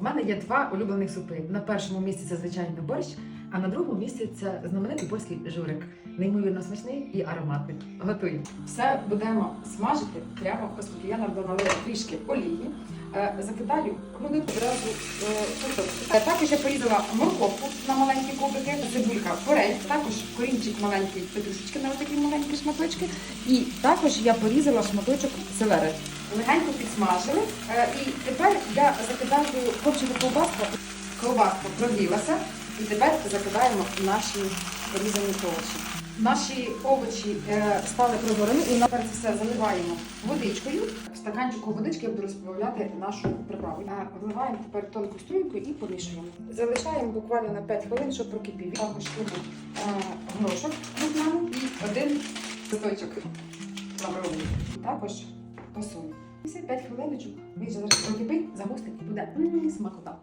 В мене є два улюблених супи. На першому місці це звичайно борщ, а на другому місці це знаменитий польський журик. Неймовірно смачний і ароматний. Готуємо. Все будемо смажити прямо оскільки я надала трішки олії. Е, Закидаю вони одразу е, картоплю. Е, Також я порізала морковку на маленькі кубики, цибулька форель, також корінчик маленький петрушечки на такі маленькі шматочки. І також я порізала шматочок селери. Легенько підсмажили. Е, І тепер я закидаю копчену ковбаску. Ковбаска прогрілася. І тепер закидаємо наші порізані овочі. Наші овочі е, стали прозорими і це все заливаємо водичкою. В стаканчику водички я буду розбавляти нашу приправу. Е, Вливаємо тепер тонку струйку і помішуємо. Залишаємо буквально на 5 хвилин, щоб прокипів. Також тут горошок крупному і один листочок лавровий. Також І все 5 хвилиночок. Він зараз прокипить, загустить і буде смакота.